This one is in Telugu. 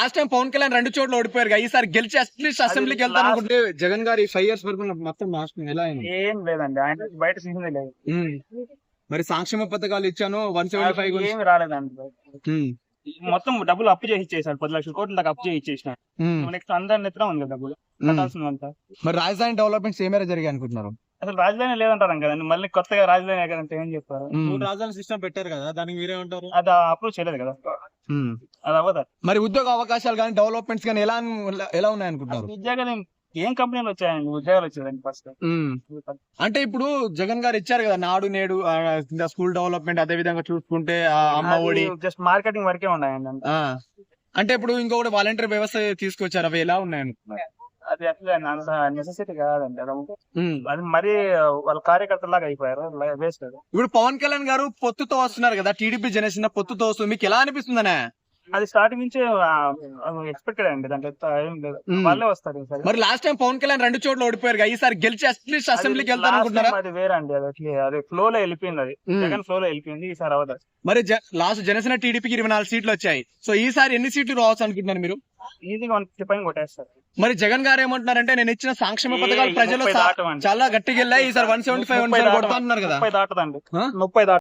లాస్ట్ టైం పవన్ కళ్యాణ్ రెండు చోట్ల ఓడిపోయారు కదా, ఈసారి గెలిచి అట్లీస్ట్ అసెంబ్లీకి వెళ్తాను అనుకుంటే జగన్ గారి ఫైవ్ ఇయర్స్ వరకు మొత్తం మార్చుకుని ఎలా అయింది ఏం లేదండి ఆయన బయట చూసిందే లేదు. మరి సంక్షేమ పథకాలు ఇచ్చాను వన్ సెవెంటీ ఫైవ్ ఏమి రాలేదండి మొత్తం డబ్బులు అప్పు చేసి ఇచ్చేసాడు పది లక్షల కోట్ల దాకా అప్పు చేసి ఇచ్చేసిన నెక్స్ట్ అందరి నెత్తిన ఉంది కదా డబ్బులు కట్టాల్సిందంతా మరి రాజధాని డెవలప్మెంట్స్ ఏమేర జరిగాయి అనుకుంటున్నారు? అసలు రాజధాని లేదంటారు కదండి మళ్ళీ కొత్తగా రాజధాని కదంటే ఏం చెప్పారు. రాజధాని సిస్టమ్ పెట్టారు కదా దానికి మీరే ఉంటారు అది అప్రూవ్ చేయలేదు కదా. అది అవ్వదు. మరి ఉద్యోగ అవకాశాలు కానీ డెవలప్మెంట్స్ కానీ ఎలా ఎలా ఉన్నాయి అనుకుంటున్నారు ఉద్యోగాలు ఏం- కంపెనీలు వచ్చాయండి? ఉద్యోగాలు వచ్చేదండి ఫస్ట్ ఉమ్. అంటే ఇప్పుడు జగన్ గారు ఇచ్చారు కదా నాడు నేడు స్కూల్ డెవలప్మెంట్ అదే విధంగా చూసుకుంటే అమ్మ ఒడి. జస్ట్ మార్కెటింగ్ వరకే ఉన్నాయండి. అంటే ఇప్పుడు ఇంకొకటి వాలంటీర్ వ్యవస్థ తీసుకొచ్చారు అవి ఎలా ఉన్నాయి అనుకుంటున్నారు అది అట్లా అంత నెసెసిటీ కాదండి. అది. అది మరీ వాళ్ళ కార్యకర్తలాగా అయిపోయారు. వేస్ట్ అది. ఇప్పుడు పవన్ కళ్యాణ్ గారు పొత్తుతో వస్తున్నారు కదా టీడీపీ జనసేన పొత్తుతో వస్తుంది. మీకు ఎలా అనిపిస్తుందనే? అది స్టార్టింగ్ నుంచి ఎక్స్పెక్టెడ్ అండి. దాంట్లో ఏం లేదు. వాళ్ళే వస్తారు. మరి లాస్ట్ టైం పవన్ కళ్యాణ్ రెండు చోట్ల ఓడిపోయారు ఈసారి గెలిచి అట్లీస్ట్ అసెంబ్లీకి అది వెళ్తాను అనుకుంటున్నారా? అది వేరండి. అది అట్లే అది ఫ్లో లో వెళ్ళిపోయింది అది. జగన్ ఫ్లో లో వెళ్ళిపోయింది ఈసారి అవదు మరి లాస్ట్ జనసేన టీడీపీకి ఇరవై నాలుగు సీట్లు వచ్చాయి. సో ఈసారి ఎన్ని సీట్లు రావచ్చు అనుకుంటున్నారు మీరు? ఈజీగా వన్ పైన కొట్టేస్తారు మరి జగన్ గారు ఏమంటున్నారంటే నేను ఇచ్చిన సంక్షేమ పథకాలు ప్రజలు. చాలా గట్టిగా వెళ్ళాయి ఈసారి వన్ సెవెంటీ ఫైవ్ కొడతా అన్నారు కదా ముప్పై దాటదండి? ముప్పై దాట